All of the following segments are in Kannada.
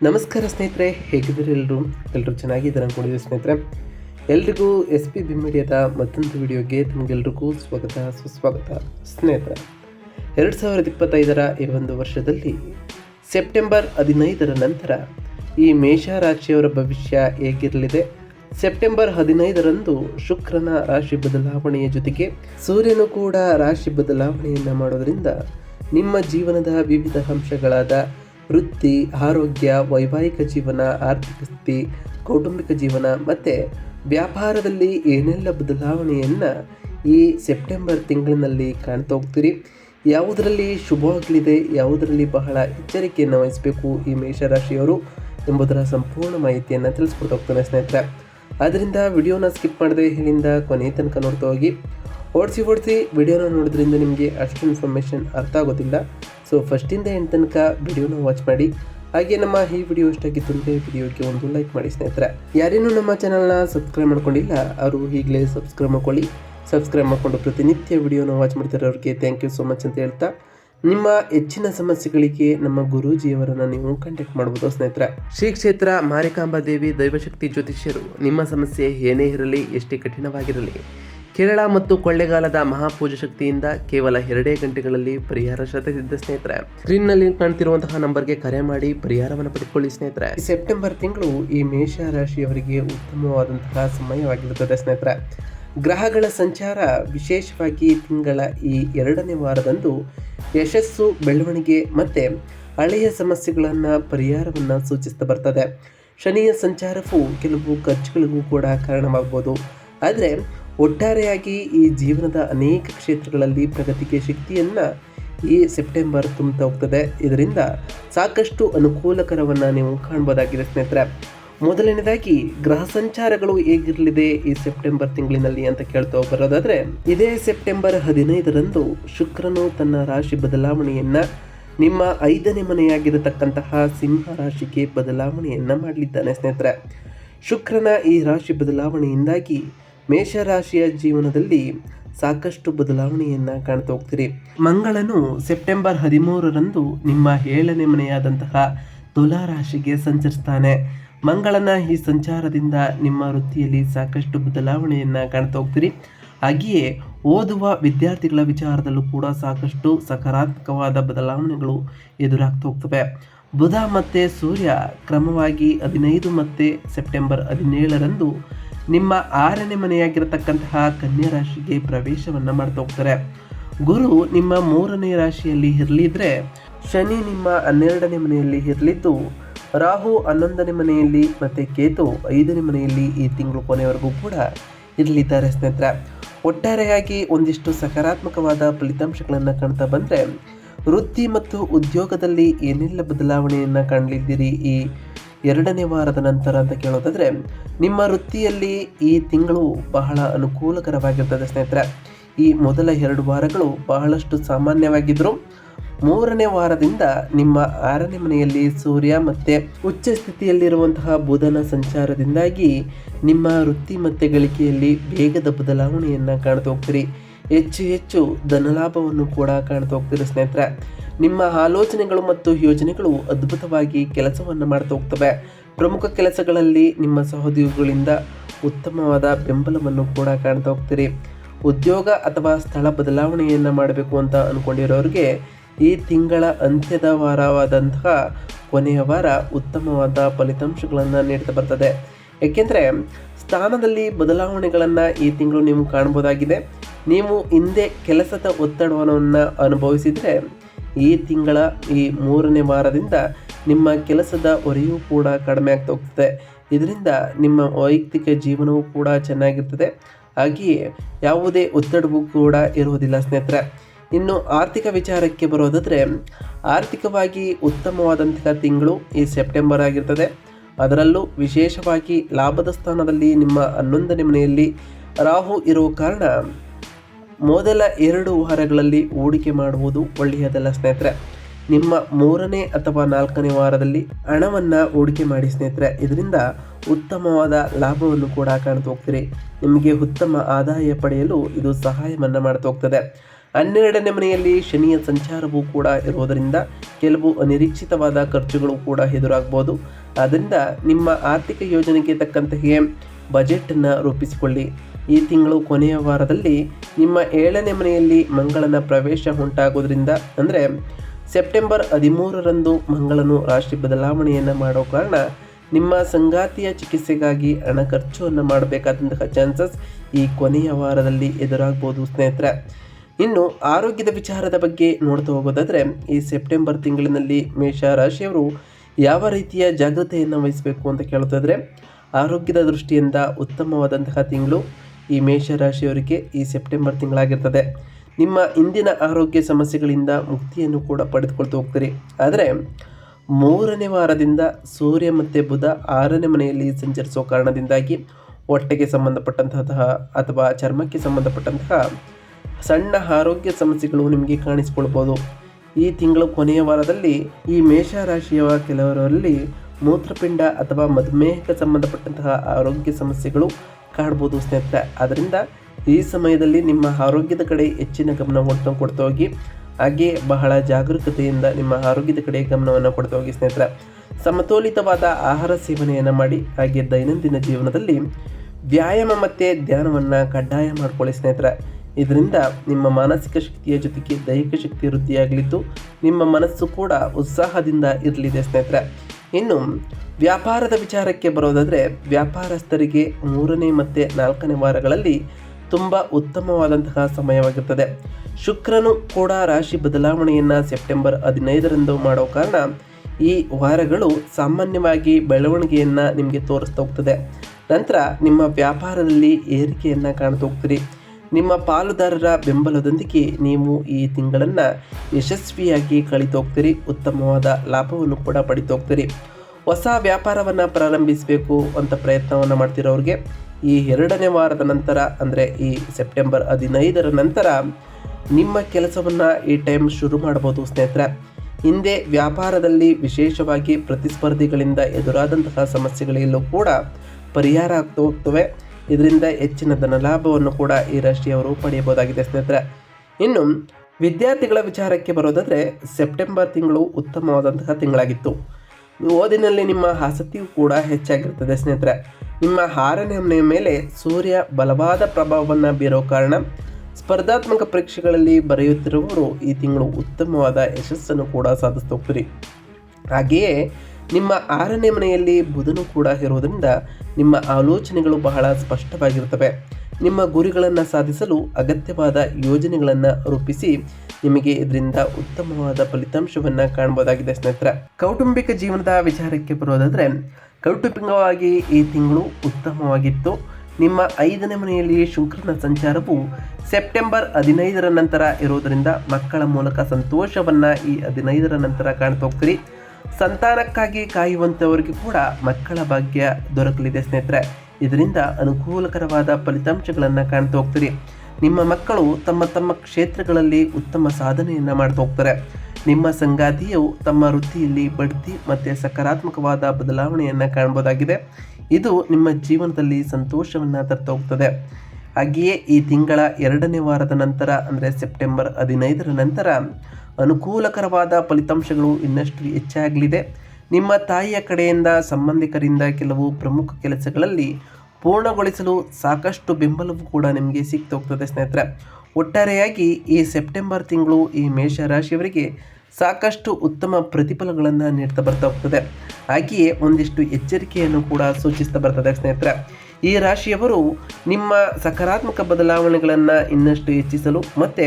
ನಮಸ್ಕಾರ ಸ್ನೇಹಿತರೆ, ಹೇಗಿದ್ದೀರಿ ಎಲ್ಲರೂ ಎಲ್ಲರೂ ಚೆನ್ನಾಗಿದ್ದಾರೆ ಅಂದ್ಕೊಂಡಿದ್ದೀವಿ ಸ್ನೇಹಿತರೆ? ಎಲ್ರಿಗೂ ಎಸ್ ಪಿ ಬಿ ಮೀಡಿಯಾದ ಮತ್ತೊಂದು ವಿಡಿಯೋಗೆ ತಮಗೆಲ್ರಿಗೂ ಸ್ವಾಗತ, ಸುಸ್ವಾಗತ. ಸ್ನೇಹಿತರೆ, ಎರಡು ಸಾವಿರದ ಇಪ್ಪತ್ತೈದರ ಈ ಒಂದು ವರ್ಷದಲ್ಲಿ ಸೆಪ್ಟೆಂಬರ್ ಹದಿನೈದರ ನಂತರ ಈ ಮೇಷರಾಶಿಯವರ ಭವಿಷ್ಯ ಹೇಗಿರಲಿದೆ? ಸೆಪ್ಟೆಂಬರ್ ಹದಿನೈದರಂದು ಶುಕ್ರನ ರಾಶಿ ಬದಲಾವಣೆಯ ಜೊತೆಗೆ ಸೂರ್ಯನು ಕೂಡ ರಾಶಿ ಬದಲಾವಣೆಯನ್ನು ಮಾಡೋದರಿಂದ ನಿಮ್ಮ ಜೀವನದ ವಿವಿಧ ಅಂಶಗಳಾದ ವೃತ್ತಿ, ಆರೋಗ್ಯ, ವೈವಾಹಿಕ ಜೀವನ, ಆರ್ಥಿಕ ಸ್ಥಿತಿ, ಕೌಟುಂಬಿಕ ಜೀವನ ಮತ್ತು ವ್ಯಾಪಾರದಲ್ಲಿ ಏನೆಲ್ಲ ಬದಲಾವಣೆಯನ್ನು ಈ ಸೆಪ್ಟೆಂಬರ್ ತಿಂಗಳಿನಲ್ಲಿ ಕಾಣ್ತಾ ಹೋಗ್ತೀರಿ. ಯಾವುದರಲ್ಲಿ ಶುಭವಾಗಲಿದೆ, ಯಾವುದರಲ್ಲಿ ಬಹಳ ಎಚ್ಚರಿಕೆಯನ್ನು ವಹಿಸಬೇಕು ಈ ಮೇಷರಾಶಿಯವರು ಎಂಬುದರ ಸಂಪೂರ್ಣ ಮಾಹಿತಿಯನ್ನು ತಿಳಿಸ್ಕೊಡ್ತಾ ಹೋಗ್ತಾನೆ ಸ್ನೇಹಿತರೆ. ಆದ್ದರಿಂದ ವಿಡಿಯೋನ ಸ್ಕಿಪ್ ಮಾಡದೆ ಇಲ್ಲಿಂದ ಕೊನೆ ತನಕ ನೋಡ್ತಾ ಹೋಗಿ. ಓಡಿಸಿ ಓಡಿಸಿ ವಿಡಿಯೋನ ನೋಡೋದ್ರಿಂದ ನಿಮಗೆ ಅಷ್ಟು ಇನ್ಫಾರ್ಮೇಷನ್ ಅರ್ಥ ಆಗೋದಿಲ್ಲ. ಸೊ ಫಸ್ಟಿಂದ ಏನು ತನಕ ವಿಡಿಯೋನ ವಾಚ್ ಮಾಡಿ. ಹಾಗೆ ನಮ್ಮ ಈ ವಿಡಿಯೋ ಇಷ್ಟಾಗಿತ್ತು ಅಂದರೆ ವಿಡಿಯೋಗೆ ಒಂದು ಲೈಕ್ ಮಾಡಿ ಸ್ನೇಹಿತರೆ. ಯಾರೇನೂ ನಮ್ಮ ಚಾನಲ್ನ ಸಬ್ಸ್ಕ್ರೈಬ್ ಮಾಡ್ಕೊಂಡಿಲ್ಲ, ಅವರು ಈಗಲೇ ಸಬ್ಸ್ಕ್ರೈಬ್ ಮಾಡ್ಕೊಳ್ಳಿ. ಸಬ್ಸ್ಕ್ರೈಬ್ ಮಾಡಿಕೊಂಡು ಪ್ರತಿನಿತ್ಯ ವಿಡಿಯೋನ ವಾಚ್ ಮಾಡ್ತಿರೋರಿಗೆ ಥ್ಯಾಂಕ್ ಯು ಸೊ ಮಚ್ ಅಂತ ಹೇಳ್ತಾ. ನಿಮ್ಮ ಹೆಚ್ಚಿನ ಸಮಸ್ಯೆಗಳಿಗೆ ನಮ್ಮ ಗುರೂಜಿಯವರನ್ನು ನೀವು ಕಾಂಟ್ಯಾಕ್ಟ್ ಮಾಡ್ಬೋದು ಸ್ನೇಹಿತರೆ. ಶ್ರೀ ಕ್ಷೇತ್ರ ಮಾರಿಕಾಂಬಾ ದೇವಿ ದೈವಶಕ್ತಿ ಜ್ಯೋತಿಷ್ಯರು, ನಿಮ್ಮ ಸಮಸ್ಯೆ ಏನೇ ಇರಲಿ, ಎಷ್ಟೇ ಕಠಿಣವಾಗಿರಲಿ ಕೇರಳ ಮತ್ತು ಕೊಳ್ಳೆಗಾಲದ ಮಹಾಪೂಜಾ ಶಕ್ತಿಯಿಂದ ಕೇವಲ ಎರಡೇ ಗಂಟೆಗಳಲ್ಲಿ ಪರಿಹಾರ ಶತಸಿದ್ಧ ಸ್ನೇಹಿತರೆ. ಸ್ಕ್ರೀನ್ನಲ್ಲಿ ಕಾಣ್ತಿರುವಂತಹ ನಂಬರ್ಗೆ ಕರೆ ಮಾಡಿ ಪರಿಹಾರವನ್ನು ಪಡೆದುಕೊಳ್ಳಿ ಸ್ನೇಹಿತರೆ. ಸೆಪ್ಟೆಂಬರ್ ತಿಂಗಳು ಈ ಮೇಷ ರಾಶಿಯವರಿಗೆ ಉತ್ತಮವಾದಂತಹ ಸಮಯವಾಗಿರುತ್ತದೆ ಸ್ನೇಹಿತರೆ. ಗ್ರಹಗಳ ಸಂಚಾರ ವಿಶೇಷವಾಗಿ ತಿಂಗಳ ಈ ಎರಡನೇ ವಾರದಂದು ಯಶಸ್ಸು, ಬೆಳವಣಿಗೆ ಮತ್ತು ಹಳೆಯ ಸಮಸ್ಯೆಗಳನ್ನು ಪರಿಹಾರವನ್ನು ಸೂಚಿಸ್ತಾ ಬರ್ತದೆ. ಶನಿಯ ಸಂಚಾರವು ಕೆಲವು ಖರ್ಚುಗಳಿಗೂ ಕೂಡ ಕಾರಣವಾಗ್ಬೋದು ಆದರೆ ಒಟ್ಟಾರೆಯಾಗಿ ಈ ಜೀವನದ ಅನೇಕ ಕ್ಷೇತ್ರಗಳಲ್ಲಿ ಪ್ರಗತಿಗೆ ಶಕ್ತಿಯನ್ನು ಈ ಸೆಪ್ಟೆಂಬರ್ ತುಂಬುತ್ತಾ ಹೋಗ್ತದೆ. ಇದರಿಂದ ಸಾಕಷ್ಟು ಅನುಕೂಲಕರವನ್ನು ನೀವು ಕಾಣ್ಬೋದಾಗಿದೆ ಸ್ನೇಹಿತರೆ. ಮೊದಲನೇದಾಗಿ ಗ್ರಹ ಸಂಚಾರಗಳು ಹೇಗಿರಲಿದೆ ಈ ಸೆಪ್ಟೆಂಬರ್ ತಿಂಗಳಿನಲ್ಲಿ ಅಂತ ಕೇಳ್ತಾ ಬರೋದಾದ್ರೆ, ಇದೇ ಸೆಪ್ಟೆಂಬರ್ ಹದಿನೈದರಂದು ಶುಕ್ರನು ತನ್ನ ರಾಶಿ ಬದಲಾವಣೆಯನ್ನ ನಿಮ್ಮ ಐದನೇ ಮನೆಯಾಗಿರತಕ್ಕಂತಹ ಸಿಂಹ ರಾಶಿಗೆ ಬದಲಾವಣೆಯನ್ನ ಮಾಡಲಿದ್ದಾನೆ ಸ್ನೇಹಿತರೆ. ಶುಕ್ರನ ಈ ರಾಶಿ ಬದಲಾವಣೆಯಿಂದಾಗಿ ಮೇಷರಾಶಿಯ ಜೀವನದಲ್ಲಿ ಸಾಕಷ್ಟು ಬದಲಾವಣೆಯನ್ನು ಕಾಣ್ತಾ ಹೋಗ್ತೀರಿ. ಮಂಗಳನು ಸೆಪ್ಟೆಂಬರ್ ಹದಿಮೂರರಂದು ನಿಮ್ಮ ಏಳನೇ ಮನೆಯಾದಂತಹ ತುಲಾ ರಾಶಿಗೆ ಸಂಚರಿಸ್ತಾನೆ. ಮಂಗಳನ ಈ ಸಂಚಾರದಿಂದ ನಿಮ್ಮ ವೃತ್ತಿಯಲ್ಲಿ ಸಾಕಷ್ಟು ಬದಲಾವಣೆಯನ್ನು ಕಾಣ್ತಾ ಹೋಗ್ತೀರಿ. ಹಾಗೆಯೇ ಓದುವ ವಿದ್ಯಾರ್ಥಿಗಳ ವಿಚಾರದಲ್ಲೂ ಕೂಡ ಸಾಕಷ್ಟು ಸಕಾರಾತ್ಮಕವಾದ ಬದಲಾವಣೆಗಳು ಎದುರಾಗ್ತಾ ಹೋಗ್ತವೆ. ಬುಧ ಮತ್ತು ಸೂರ್ಯ ಕ್ರಮವಾಗಿ ಹದಿನೈದು ಮತ್ತು ಸೆಪ್ಟೆಂಬರ್ ಹದಿನೇಳರಂದು ನಿಮ್ಮ ಆರನೇ ಮನೆಯಾಗಿರತಕ್ಕಂತಹ ಕನ್ಯಾ ರಾಶಿಗೆ ಪ್ರವೇಶವನ್ನು ಮಾಡ್ತಾ ಹೋಗ್ತಾರೆ. ಗುರು ನಿಮ್ಮ ಮೂರನೇ ರಾಶಿಯಲ್ಲಿ ಇರಲಿದ್ರೆ, ಶನಿ ನಿಮ್ಮ ಹನ್ನೆರಡನೇ ಮನೆಯಲ್ಲಿ ಇರಲಿದ್ದು, ರಾಹು ಹನ್ನೊಂದನೇ ಮನೆಯಲ್ಲಿ ಮತ್ತು ಕೇತು ಐದನೇ ಮನೆಯಲ್ಲಿ ಈ ತಿಂಗಳು ಕೊನೆಯವರೆಗೂ ಕೂಡ ಇರಲಿದ್ದಾರೆ ಸ್ನೇಹಿತರೆ. ಒಟ್ಟಾರೆಯಾಗಿ ಒಂದಿಷ್ಟು ಸಕಾರಾತ್ಮಕವಾದ ಫಲಿತಾಂಶಗಳನ್ನು ಕಾಣ್ತಾ ಬಂದರೆ, ವೃತ್ತಿ ಮತ್ತು ಉದ್ಯೋಗದಲ್ಲಿ ಏನೆಲ್ಲ ಬದಲಾವಣೆಯನ್ನು ಕಾಣಲಿದ್ದೀರಿ ಈ ಎರಡನೇ ವಾರದ ನಂತರ ಅಂತ ಕೇಳೋದಾದರೆ, ನಿಮ್ಮ ವೃತ್ತಿಯಲ್ಲಿ ಈ ತಿಂಗಳು ಬಹಳ ಅನುಕೂಲಕರವಾಗಿರ್ತದೆ ಸ್ನೇಹಿತರೆ. ಈ ಮೊದಲ ಎರಡು ವಾರಗಳು ಬಹಳಷ್ಟು ಸಾಮಾನ್ಯವಾಗಿದ್ದರು ಮೂರನೇ ವಾರದಿಂದ ನಿಮ್ಮ ಆರನೇ ಮನೆಯಲ್ಲಿ ಸೂರ್ಯ ಮತ್ತು ಉಚ್ಚ ಸ್ಥಿತಿಯಲ್ಲಿರುವಂತಹ ಬುಧನ ಸಂಚಾರದಿಂದಾಗಿ ನಿಮ್ಮ ವೃತ್ತಿ ಮತ್ತು ಗಳಿಕೆಯಲ್ಲಿ ವೇಗದ ಬದಲಾವಣೆಯನ್ನು ಕಾಣ್ತಾ ಹೋಗ್ತೀರಿ. ಹೆಚ್ಚು ಹೆಚ್ಚು ಧನಲಾಭವನ್ನು ಕೂಡ ಕಾಣ್ತಾ ಹೋಗ್ತೀರಿ ಸ್ನೇಹಿತರೆ. ನಿಮ್ಮ ಆಲೋಚನೆಗಳು ಮತ್ತು ಯೋಜನೆಗಳು ಅದ್ಭುತವಾಗಿ ಕೆಲಸವನ್ನು ಮಾಡ್ತಾ ಹೋಗ್ತವೆ. ಪ್ರಮುಖ ಕೆಲಸಗಳಲ್ಲಿ ನಿಮ್ಮ ಸಹೋದ್ಯೋಗಿಗಳಿಂದ ಉತ್ತಮವಾದ ಬೆಂಬಲವನ್ನು ಕೂಡ ಕಾಣ್ತಾ ಹೋಗ್ತೀರಿ. ಉದ್ಯೋಗ ಅಥವಾ ಸ್ಥಳ ಬದಲಾವಣೆಯನ್ನು ಮಾಡಬೇಕು ಅಂತ ಅಂದ್ಕೊಂಡಿರೋರಿಗೆ ಈ ತಿಂಗಳ ಅಂತ್ಯದ ವಾರವಾದಂತಹ ಕೊನೆಯ ವಾರ ಉತ್ತಮವಾದ ಫಲಿತಾಂಶಗಳನ್ನು ನೀಡ್ತಾ ಬರ್ತದೆ. ಏಕೆಂದರೆ ಸ್ಥಾನದಲ್ಲಿ ಬದಲಾವಣೆಗಳನ್ನು ಈ ತಿಂಗಳು ನೀವು ಕಾಣ್ಬೋದಾಗಿದೆ. ನೀವು ಹಿಂದೆ ಕೆಲಸದ ಒತ್ತಡವನ್ನು ಅನುಭವಿಸಿದರೆ, ಈ ತಿಂಗಳ, ಈ ಮೂರನೇ ವಾರದಿಂದ ನಿಮ್ಮ ಕೆಲಸದ ಹೊರೆಯೂ ಕೂಡ ಕಡಿಮೆ ಆಗ್ತಾ ಹೋಗ್ತದೆ. ಇದರಿಂದ ನಿಮ್ಮ ವೈಯಕ್ತಿಕ ಜೀವನವೂ ಕೂಡ ಚೆನ್ನಾಗಿರ್ತದೆ. ಹಾಗೆಯೇ ಯಾವುದೇ ಒತ್ತಡವೂ ಕೂಡ ಇರುವುದಿಲ್ಲ ಸ್ನೇಹಿತರೆ. ಇನ್ನು ಆರ್ಥಿಕ ವಿಚಾರಕ್ಕೆ ಬರೋದಾದರೆ, ಆರ್ಥಿಕವಾಗಿ ಉತ್ತಮವಾದಂತಹ ತಿಂಗಳು ಈ ಸೆಪ್ಟೆಂಬರ್ ಆಗಿರ್ತದೆ. ಅದರಲ್ಲೂ ವಿಶೇಷವಾಗಿ ಲಾಭದ ಸ್ಥಾನದಲ್ಲಿ ನಿಮ್ಮ ಹನ್ನೊಂದನೇ ಮನೆಯಲ್ಲಿ ರಾಹು ಇರುವ ಕಾರಣ ಮೊದಲ ಎರಡು ವಾರಗಳಲ್ಲಿ ಹೂಡಿಕೆ ಮಾಡುವುದು ಒಳ್ಳೆಯದಲ್ಲ ಸ್ನೇಹಿತರೆ. ನಿಮ್ಮ ಮೂರನೇ ಅಥವಾ ನಾಲ್ಕನೇ ವಾರದಲ್ಲಿ ಹಣವನ್ನು ಹೂಡಿಕೆ ಮಾಡಿ ಸ್ನೇಹಿತರೆ. ಇದರಿಂದ ಉತ್ತಮವಾದ ಲಾಭವನ್ನು ಕೂಡ ಕಾಣ್ತಾ ಹೋಗ್ತೀರಿ. ನಿಮಗೆ ಉತ್ತಮ ಆದಾಯ ಪಡೆಯಲು ಇದು ಸಹಾಯವನ್ನು ಮಾಡ್ತಾ ಹೋಗ್ತದೆ. ಹನ್ನೆರಡನೇ ಮನೆಯಲ್ಲಿ ಶನಿಯ ಸಂಚಾರವೂ ಕೂಡ ಇರುವುದರಿಂದ ಕೆಲವು ಅನಿರೀಕ್ಷಿತವಾದ ಖರ್ಚುಗಳು ಕೂಡ ಎದುರಾಗ್ಬೋದು. ಆದ್ದರಿಂದ ನಿಮ್ಮ ಆರ್ಥಿಕ ಯೋಜನೆಗೆ ತಕ್ಕಂತೆಯೇ ಬಜೆಟನ್ನು ರೂಪಿಸಿಕೊಳ್ಳಿ. ಈ ತಿಂಗಳು ಕೊನೆಯ ವಾರದಲ್ಲಿ ನಿಮ್ಮ ಏಳನೇ ಮನೆಯಲ್ಲಿ ಮಂಗಳನ ಪ್ರವೇಶ ಉಂಟಾಗೋದ್ರಿಂದ ಅಂದರೆ ಸೆಪ್ಟೆಂಬರ್ ಹದಿಮೂರರಂದು ಮಂಗಳನು ರಾಶಿ ಬದಲಾವಣೆಯನ್ನು ಮಾಡೋ ಕಾರಣ ನಿಮ್ಮ ಸಂಗಾತಿಯ ಚಿಕಿತ್ಸೆಗಾಗಿ ಹಣ ಖರ್ಚುವನ್ನು ಮಾಡಬೇಕಾದಂತಹ ಚಾನ್ಸಸ್ ಈ ಕೊನೆಯ ವಾರದಲ್ಲಿ ಎದುರಾಗ್ಬೋದು ಸ್ನೇಹಿತರೆ. ಇನ್ನು ಆರೋಗ್ಯದ ವಿಚಾರದ ಬಗ್ಗೆ ನೋಡ್ತಾ ಹೋಗೋದಾದರೆ, ಈ ಸೆಪ್ಟೆಂಬರ್ ತಿಂಗಳಿನಲ್ಲಿ ಮೇಷ ರಾಶಿಯವರು ಯಾವ ರೀತಿಯ ಜಾಗೃತೆಯನ್ನು ವಹಿಸಬೇಕು ಅಂತ ಕೇಳೋದಾದರೆ ಆರೋಗ್ಯದ ದೃಷ್ಟಿಯಿಂದ ಉತ್ತಮವಾದಂತಹ ತಿಂಗಳು ಈ ಮೇಷರಾಶಿಯವರಿಗೆ ಈ ಸೆಪ್ಟೆಂಬರ್ ತಿಂಗಳಾಗಿರ್ತದೆ. ನಿಮ್ಮ ಇಂದಿನ ಆರೋಗ್ಯ ಸಮಸ್ಯೆಗಳಿಂದ ಮುಕ್ತಿಯನ್ನು ಕೂಡ ಪಡೆದುಕೊಳ್ತಾ ಹೋಗ್ತೀರಿ. ಆದರೆ, ಮೂರನೇ ವಾರದಿಂದ ಸೂರ್ಯ ಮತ್ತು ಬುಧ ಆರನೇ ಮನೆಯಲ್ಲಿ ಸಂಚರಿಸುವ ಕಾರಣದಿಂದಾಗಿ ಹೊಟ್ಟೆಗೆ ಸಂಬಂಧಪಟ್ಟಂತಹ ಅಥವಾ ಚರ್ಮಕ್ಕೆ ಸಂಬಂಧಪಟ್ಟಂತಹ ಸಣ್ಣ ಆರೋಗ್ಯ ಸಮಸ್ಯೆಗಳು ನಿಮಗೆ ಕಾಣಿಸಿಕೊಳ್ಬೋದು. ಈ ತಿಂಗಳ ಕೊನೆಯ ವಾರದಲ್ಲಿ ಈ ಮೇಷರಾಶಿಯ ಕೆಲವರಲ್ಲಿ ಮೂತ್ರಪಿಂಡ ಅಥವಾ ಮಧುಮೇಹಕ್ಕೆ ಸಂಬಂಧಪಟ್ಟಂತಹ ಆರೋಗ್ಯ ಸಮಸ್ಯೆಗಳು ಕಾಡ್ಬೋದು ಸ್ನೇಹಿತರೆ. ಆದ್ದರಿಂದ ಈ ಸಮಯದಲ್ಲಿ ನಿಮ್ಮ ಆರೋಗ್ಯದ ಕಡೆ ಹೆಚ್ಚಿನ ಗಮನ ಕೊಡ್ತಾ ಕೊಡ್ತಾ ಹೋಗಿ. ಹಾಗೆ ಬಹಳ ಜಾಗರೂಕತೆಯಿಂದ ನಿಮ್ಮ ಆರೋಗ್ಯದ ಕಡೆ ಗಮನವನ್ನು ಕೊಡ್ತಾ ಹೋಗಿ ಸ್ನೇಹಿತರೆ. ಸಮತೋಲಿತವಾದ ಆಹಾರ ಸೇವನೆಯನ್ನು ಮಾಡಿ. ಹಾಗೆ ದೈನಂದಿನ ಜೀವನದಲ್ಲಿ ವ್ಯಾಯಾಮ ಮತ್ತು ಧ್ಯಾನವನ್ನು ಕಡ್ಡಾಯ ಮಾಡಿಕೊಳ್ಳಿ ಸ್ನೇಹಿತರೆ. ಇದರಿಂದ ನಿಮ್ಮ ಮಾನಸಿಕ ಶಕ್ತಿಯ ಜೊತೆಗೆ ದೈಹಿಕ ಶಕ್ತಿ ವೃದ್ಧಿಯಾಗಲಿದ್ದು ನಿಮ್ಮ ಮನಸ್ಸು ಕೂಡ ಉತ್ಸಾಹದಿಂದ ಇರಲಿದೆ ಸ್ನೇಹಿತರೆ. ಇನ್ನು ವ್ಯಾಪಾರದ ವಿಚಾರಕ್ಕೆ ಬರೋದಾದರೆ ವ್ಯಾಪಾರಸ್ಥರಿಗೆ ಮೂರನೇ ಮತ್ತು ನಾಲ್ಕನೇ ವಾರಗಳಲ್ಲಿ ತುಂಬ ಉತ್ತಮವಾದಂತಹ ಸಮಯವಾಗಿರ್ತದೆ. ಶುಕ್ರನು ಕೂಡ ರಾಶಿ ಬದಲಾವಣೆಯನ್ನು ಸೆಪ್ಟೆಂಬರ್ ಹದಿನೈದರಂದು ಮಾಡೋ ಕಾರಣ ಈ ವಾರಗಳು ಸಾಮಾನ್ಯವಾಗಿ ಬೆಳವಣಿಗೆಯನ್ನು ನಿಮಗೆ ತೋರಿಸ್ತಾ ಹೋಗ್ತದೆ. ನಂತರ ನಿಮ್ಮ ವ್ಯಾಪಾರದಲ್ಲಿ ಏರಿಕೆಯನ್ನು ಕಾಣ್ತಾ ಹೋಗ್ತೀರಿ. ನಿಮ್ಮ ಪಾಲುದಾರರ ಬೆಂಬಲದೊಂದಿಗೆ ನೀವು ಈ ತಿಂಗಳನ್ನು ಯಶಸ್ವಿಯಾಗಿ ಕಳಿತೋಗ್ತೀರಿ ಉತ್ತಮವಾದ ಲಾಭವನ್ನು ಕೂಡ ಪಡಿತು ಹೋಗ್ತೀರಿ ಹೊಸ ವ್ಯಾಪಾರವನ್ನು ಪ್ರಾರಂಭಿಸಬೇಕು ಅಂತ ಪ್ರಯತ್ನವನ್ನು ಮಾಡ್ತಿರೋರಿಗೆ ಈ ಎರಡನೇ ವಾರದ ನಂತರ, ಅಂದರೆ ಈ ಸೆಪ್ಟೆಂಬರ್ ಹದಿನೈದರ ನಂತರ ನಿಮ್ಮ ಕೆಲಸವನ್ನು ಈ ಟೈಮ್ ಶುರು ಮಾಡ್ಬೋದು ಸ್ನೇಹಿತರೆ. ಹಿಂದೆ ವ್ಯಾಪಾರದಲ್ಲಿ ವಿಶೇಷವಾಗಿ ಪ್ರತಿಸ್ಪರ್ಧಿಗಳಿಂದ ಎದುರಾದಂತಹ ಸಮಸ್ಯೆಗಳೆಲ್ಲೂ ಕೂಡ ಪರಿಹಾರ ಆಗ್ತಾ ಹೋಗ್ತವೆ. ಇದರಿಂದ ಹೆಚ್ಚಿನ ಧನಲಾಭವನ್ನು ಕೂಡ ಈ ರಾಶಿಯವರು ಪಡೆಯಬಹುದಾಗಿದೆ, ಸ್ನೇಹಿತರೆ. ಇನ್ನು, ವಿದ್ಯಾರ್ಥಿಗಳ ವಿಚಾರಕ್ಕೆ ಬರೋದಾದರೆ, ಸೆಪ್ಟೆಂಬರ್ ತಿಂಗಳು ಉತ್ತಮವಾದಂತಹ ತಿಂಗಳಾಗಿತ್ತು. ಓದಿನಲ್ಲಿ ನಿಮ್ಮ ಆಸಕ್ತಿಯು ಕೂಡ ಹೆಚ್ಚಾಗಿರುತ್ತದೆ, ಸ್ನೇಹಿತರೆ. ನಿಮ್ಮ ಆರನೇ ಮೇಲೆ ಸೂರ್ಯ ಬಲವಾದ ಪ್ರಭಾವವನ್ನು ಬೀರೋ ಕಾರಣ, ಸ್ಪರ್ಧಾತ್ಮಕ ಪರೀಕ್ಷೆಗಳಲ್ಲಿ ಬರೆಯುತ್ತಿರುವವರು ಈ ತಿಂಗಳು ಉತ್ತಮವಾದ ಯಶಸ್ಸನ್ನು ಕೂಡ ಸಾಧಿಸ್ತಾ ಹೋಗ್ತೀರಿ. ಹಾಗೆಯೇ ನಿಮ್ಮ ಆರನೇ ಮನೆಯಲ್ಲಿ ಬುಧನು ಕೂಡ ಇರುವುದರಿಂದ ನಿಮ್ಮ ಆಲೋಚನೆಗಳು ಬಹಳ ಸ್ಪಷ್ಟವಾಗಿರುತ್ತವೆ. ನಿಮ್ಮ ಗುರಿಗಳನ್ನು ಸಾಧಿಸಲು ಅಗತ್ಯವಾದ ಯೋಜನೆಗಳನ್ನು ರೂಪಿಸಿ ನಿಮಗೆ ಇದರಿಂದ ಉತ್ತಮವಾದ ಫಲಿತಾಂಶವನ್ನು ಕಾಣಬಹುದಾಗಿದೆ ಸ್ನೇಹಿತರೆ. ಕೌಟುಂಬಿಕ ಜೀವನದ ವಿಚಾರಕ್ಕೆ ಬರೋದಾದರೆ, ಕೌಟುಂಬಿಕವಾಗಿ ಈ ತಿಂಗಳು ಉತ್ತಮವಾಗಿತ್ತು. ನಿಮ್ಮ ಐದನೇ ಮನೆಯಲ್ಲಿ ಶುಕ್ರನ ಸಂಚಾರವು ಸೆಪ್ಟೆಂಬರ್ ಹದಿನೈದರ ನಂತರ ಇರುವುದರಿಂದ ಮಕ್ಕಳ ಮೂಲಕ ಸಂತೋಷವನ್ನು ಈ ಹದಿನೈದರ ನಂತರ ಕಾಣ್ತಾ ಹೋಗ್ತೀರಿ. ಸಂತಾನಕ್ಕಾಗಿ ಕಾಯುವಂಥವರಿಗೆ ಕೂಡ ಮಕ್ಕಳ ಭಾಗ್ಯ ದೊರಕಲಿದೆ ಸ್ನೇಹಿತರೆ. ಇದರಿಂದ ಅನುಕೂಲಕರವಾದ ಫಲಿತಾಂಶಗಳನ್ನು ಕಾಣ್ತಾ ಹೋಗ್ತೀರಿ. ನಿಮ್ಮ ಮಕ್ಕಳು ತಮ್ಮ ತಮ್ಮ ಕ್ಷೇತ್ರಗಳಲ್ಲಿ ಉತ್ತಮ ಸಾಧನೆಯನ್ನು ಮಾಡ್ತಾ ಹೋಗ್ತಾರೆ. ನಿಮ್ಮ ಸಂಗಾತಿಯು ತಮ್ಮ ವೃತ್ತಿಯಲ್ಲಿ ಬಡ್ತಿ ಮತ್ತು ಸಕಾರಾತ್ಮಕವಾದ ಬದಲಾವಣೆಯನ್ನು ಕಾಣ್ಬೋದಾಗಿದೆ. ಇದು ನಿಮ್ಮ ಜೀವನದಲ್ಲಿ ಸಂತೋಷವನ್ನು ತರ್ತಾ ಹೋಗ್ತದೆ. ಹಾಗೆಯೇ ಈ ತಿಂಗಳ ಎರಡನೇ ವಾರದ ನಂತರ, ಅಂದರೆ ಸೆಪ್ಟೆಂಬರ್ ಹದಿನೈದರ ನಂತರ ಅನುಕೂಲಕರವಾದ ಫಲಿತಾಂಶಗಳು ಇನ್ನಷ್ಟು ಹೆಚ್ಚಾಗಲಿದೆ. ನಿಮ್ಮ ತಾಯಿಯ ಕಡೆಯಿಂದ ಸಂಬಂಧಿಕರಿಂದ ಕೆಲವು ಪ್ರಮುಖ ಕೆಲಸಗಳಲ್ಲಿ ಪೂರ್ಣಗೊಳಿಸಲು ಸಾಕಷ್ಟು ಬೆಂಬಲವು ಕೂಡ ನಿಮಗೆ ಸಿಗ್ತಾ ಹೋಗ್ತದೆ ಸ್ನೇಹಿತರೆ. ಒಟ್ಟಾರೆಯಾಗಿ ಈ ಸೆಪ್ಟೆಂಬರ್ ತಿಂಗಳು ಈ ಮೇಷರಾಶಿಯವರಿಗೆ ಸಾಕಷ್ಟು ಉತ್ತಮ ಪ್ರತಿಫಲಗಳನ್ನು ನೀಡ್ತಾ ಬರ್ತಾ ಹೋಗ್ತದೆ. ಹಾಗೆಯೇ ಒಂದಿಷ್ಟು ಎಚ್ಚರಿಕೆಯನ್ನು ಕೂಡ ಸೂಚಿಸ್ತಾ ಬರ್ತದೆ ಸ್ನೇಹಿತರೆ. ಈ ರಾಶಿಯವರು ನಿಮ್ಮ ಸಕಾರಾತ್ಮಕ ಬದಲಾವಣೆಗಳನ್ನು ಇನ್ನಷ್ಟು ಹೆಚ್ಚಿಸಲು ಮತ್ತು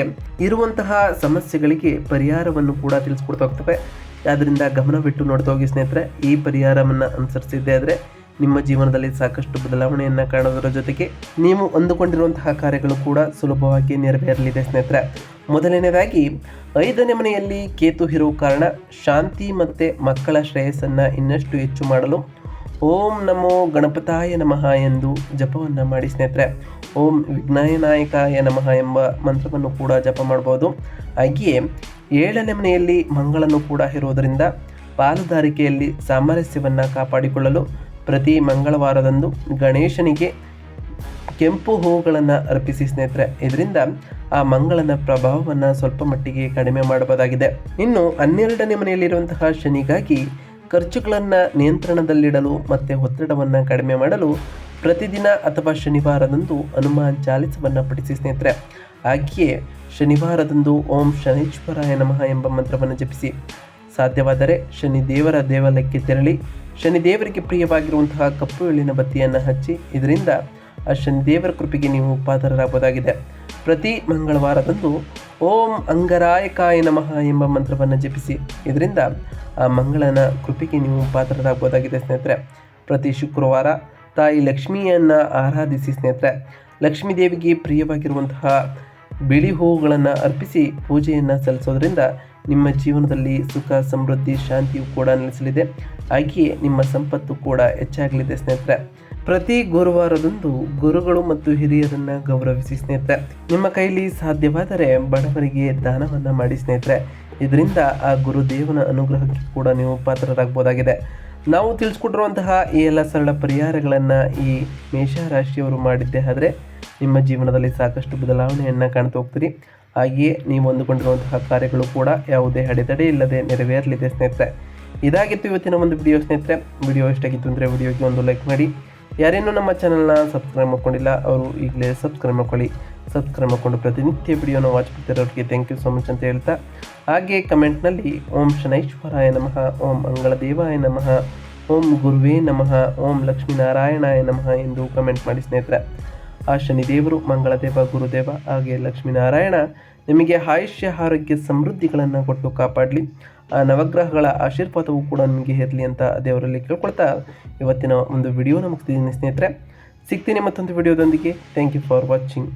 ಇರುವಂತಹ ಸಮಸ್ಯೆಗಳಿಗೆ ಪರಿಹಾರವನ್ನು ಕೂಡ ತಿಳಿಸ್ಕೊಡ್ತಾ ಹೋಗ್ತವೆ. ಆದ್ದರಿಂದ ಗಮನವಿಟ್ಟು ನೋಡ್ತಾ ಹೋಗಿ ಸ್ನೇಹಿತರೆ, ಈ ಪರಿಹಾರವನ್ನು ಅನುಸರಿಸಿದ್ದೇ ಆದರೆ ನಿಮ್ಮ ಜೀವನದಲ್ಲಿ ಸಾಕಷ್ಟು ಬದಲಾವಣೆಯನ್ನು ಕಾಣೋದರ ಜೊತೆಗೆ ನೀವು ಅಂದುಕೊಂಡಿರುವಂತಹ ಕಾರ್ಯಗಳು ಕೂಡ ಸುಲಭವಾಗಿ ನೆರವೇರಲಿದೆ ಸ್ನೇಹಿತರೆ. ಮೊದಲನೇದಾಗಿ, ಐದನೇ ಮನೆಯಲ್ಲಿ ಕೇತು ಇರುವ ಕಾರಣ ಶಾಂತಿ ಮತ್ತು ಮಕ್ಕಳ ಶ್ರೇಯಸ್ಸನ್ನು ಇನ್ನಷ್ಟು ಹೆಚ್ಚು ಮಾಡಲು ಓಂ ನಮೋ ಗಣಪತಾಯ ನಮಃ ಎಂದು ಜಪವನ್ನು ಮಾಡಿ ಸ್ನೇಹಿತರೆ, ಓಂ ವಿಘ್ನಾಯನಾಯಕಾಯ ನಮಃ ಎಂಬ ಮಂತ್ರವನ್ನು ಕೂಡ ಜಪ ಮಾಡ್ಬೋದು. ಹಾಗೆಯೇ ಏಳನೇ ಮನೆಯಲ್ಲಿ ಮಂಗಳನ್ನು ಕೂಡ ಇರುವುದರಿಂದ ಪಾಲುದಾರಿಕೆಯಲ್ಲಿ ಸಾಮರಸ್ಯವನ್ನು ಕಾಪಾಡಿಕೊಳ್ಳಲು ಪ್ರತಿ ಮಂಗಳವಾರದಂದು ಗಣೇಶನಿಗೆ ಕೆಂಪು ಹೂಗಳನ್ನು ಅರ್ಪಿಸಿ ಸ್ನೇಹಿತರೆ, ಇದರಿಂದ ಆ ಮಂಗಳನ ಪ್ರಭಾವವನ್ನು ಸ್ವಲ್ಪ ಮಟ್ಟಿಗೆ ಕಡಿಮೆ ಮಾಡಬಹುದಾಗಿದೆ. ಇನ್ನು ಹನ್ನೆರಡನೇ ಮನೆಯಲ್ಲಿರುವಂತಹ ಶನಿಗಾಗಿ ಖರ್ಚುಗಳನ್ನು ನಿಯಂತ್ರಣದಲ್ಲಿಡಲು ಮತ್ತು ಒತ್ತಡವನ್ನು ಕಡಿಮೆ ಮಾಡಲು ಪ್ರತಿದಿನ ಅಥವಾ ಶನಿವಾರದಂದು ಹನುಮಾನ್ ಚಾಲಿಸವನ್ನು ಪಠಿಸಿ ಸ್ನೇಹಿತರೆ. ಹಾಗೆಯೇ ಶನಿವಾರದಂದು ಓಂ ಶನೀಶ್ವರಾಯ ನಮಃ ಎಂಬ ಮಂತ್ರವನ್ನು ಜಪಿಸಿ. ಸಾಧ್ಯವಾದರೆ ಶನಿ ದೇವರ ದೇವಾಲಯಕ್ಕೆ ತೆರಳಿ, ಶನಿ ದೇವರಿಗೆ ಪ್ರಿಯವಾಗಿರುವಂತಹ ಕಪ್ಪು ಎಳ್ಳಿನ ಬತ್ತಿಯನ್ನು ಹಚ್ಚಿ, ಇದರಿಂದ ಆ ಶನಿ ದೇವರ ಕೃಪೆಗೆ ನೀವು ಪಾತ್ರರಾಗಬಹುದಾಗಿದೆ. ಪ್ರತಿ ಮಂಗಳವಾರದಂದು ಓಂ ಅಂಗರಾಯಕಾಯ ನಮಃ ಎಂಬ ಮಂತ್ರವನ್ನು ಜಪಿಸಿ. ಇದರಿಂದ ಆ ಮಂಗಳನ ಕೃಪೆಗೆ ನೀವು ಪಾತ್ರರಾಗಬಹುದಾಗಿದೆ ಸ್ನೇಹಿತರೆ. ಪ್ರತಿ ಶುಕ್ರವಾರ ತಾಯಿ ಲಕ್ಷ್ಮಿಯನ್ನು ಆರಾಧಿಸಿ ಸ್ನೇಹಿತರೆ. ಲಕ್ಷ್ಮೀ ದೇವಿಗೆ ಪ್ರಿಯವಾಗಿರುವಂತಹ ಬಿಳಿ ಹೂವುಗಳನ್ನು ಅರ್ಪಿಸಿ ಪೂಜೆಯನ್ನು ಸಲ್ಲಿಸೋದ್ರಿಂದ ನಿಮ್ಮ ಜೀವನದಲ್ಲಿ ಸುಖ, ಸಮೃದ್ಧಿ, ಶಾಂತಿಯು ಕೂಡ ನೆಲೆಸಲಿದೆ. ಹಾಗೆಯೇ ನಿಮ್ಮ ಸಂಪತ್ತು ಕೂಡ ಹೆಚ್ಚಾಗಲಿದೆ ಸ್ನೇಹಿತರೆ. ಪ್ರತಿ ಗುರುವಾರದಂದು ಗುರುಗಳು ಮತ್ತು ಹಿರಿಯರನ್ನ ಗೌರವಿಸಿ ಸ್ನೇಹಿತರೆ, ನಿಮ್ಮ ಕೈಲಿ ಸಾಧ್ಯವಾದರೆ ಬಡವರಿಗೆ ದಾನವನ್ನು ಮಾಡಿ ಸ್ನೇಹಿತರೆ. ಇದರಿಂದ ಆ ಗುರುದೇವನ ಅನುಗ್ರಹಕ್ಕೆ ಕೂಡ ನೀವು ಪಾತ್ರರಾಗಬಹುದಾಗಿದೆ. ನಾವು ತಿಳಿಸ್ಕೊಟ್ಟಿರುವಂತಹ ಈ ಎಲ್ಲ ಸರಳ ಪರಿಹಾರಗಳನ್ನು ಈ ಮೇಷರಾಶಿಯವರು ಮಾಡಿದ್ದೇ ಆದರೆ ನಿಮ್ಮ ಜೀವನದಲ್ಲಿ ಸಾಕಷ್ಟು ಬದಲಾವಣೆಯನ್ನು ಕಾಣ್ತಾ ಹೋಗ್ತೀರಿ. ಹಾಗೆಯೇ ನೀವು ಅಂದುಕೊಂಡಿರುವಂತಹ ಕಾರ್ಯಗಳು ಕೂಡ ಯಾವುದೇ ಅಡೆತಡೆ ಇಲ್ಲದೆ ನೆರವೇರಲಿದೆ ಸ್ನೇಹಿತರೆ. ಇದಾಗಿತ್ತು ಇವತ್ತಿನ ಒಂದು ವಿಡಿಯೋ ಸ್ನೇಹಿತರೆ. ವಿಡಿಯೋ ಇಷ್ಟಾಗಿತ್ತು ಅಂದರೆ ವಿಡಿಯೋಗೆ ಒಂದು ಲೈಕ್ ಮಾಡಿ. ಯಾರೇನೂ ನಮ್ಮ ಚಾನಲ್ನ ಸಬ್ಸ್ಕ್ರೈಬ್ ಮಾಡ್ಕೊಂಡಿಲ್ಲ, ಅವರು ಈಗಲೇ ಸಬ್ಸ್ಕ್ರೈಬ್ ಮಾಡ್ಕೊಳ್ಳಿ. ಸಬ್ಸ್ಕ್ರೈಬ್ ಮಾಡಿಕೊಂಡು ಪ್ರತಿನಿತ್ಯ ವಿಡಿಯೋನ ವಾಚ್ ಮಾಡ್ತಿರೋರಿಗೆ ಥ್ಯಾಂಕ್ ಯು ಸೋ ಮಚ್ ಅಂತ ಹೇಳ್ತಾ, ಹಾಗೆ ಕಮೆಂಟ್ನಲ್ಲಿ ಓಂ ಶನೈಶ್ವರಾಯ ನಮಃ, ಓಂ ಮಂಗಳದೇವಾಯ ನಮಃ, ಓಂ ಗುರುವೇ ನಮಃ, ಓಂ ಲಕ್ಷ್ಮೀನಾರಾಯಣಾಯ ನಮಃ ಎಂದು ಕಮೆಂಟ್ ಮಾಡಿ ಸ್ನೇಹಿತರೆ. ಆ ಶನಿದೇವರು, ಮಂಗಳದೇವ, ಗುರುದೇವ ಹಾಗೆ ಲಕ್ಷ್ಮೀನಾರಾಯಣ ನಿಮಗೆ ಆಯುಷ್ಯ, ಆರೋಗ್ಯ ಸಮೃದ್ಧಿಗಳನ್ನು ಕೊಟ್ಟು ಕಾಪಾಡಲಿ. ಆ ನವಗ್ರಹಗಳ ಆಶೀರ್ವಾದವು ಕೂಡ ನಿಮಗೆ ಇರಲಿ ಅಂತ ದೇವರಲ್ಲಿ ಕೇಳ್ಕೊಳ್ತಾ ಇವತ್ತಿನ ಒಂದು ವಿಡಿಯೋನ ಮುಗಿಸ್ತಿದ್ದೀನಿ ಸ್ನೇಹಿತರೆ. ಸಿಗ್ತೀನಿ ಮತ್ತೊಂದು ವಿಡಿಯೋದೊಂದಿಗೆ ಥ್ಯಾಂಕ್ ಯು ಫಾರ್ ವಾಚಿಂಗ್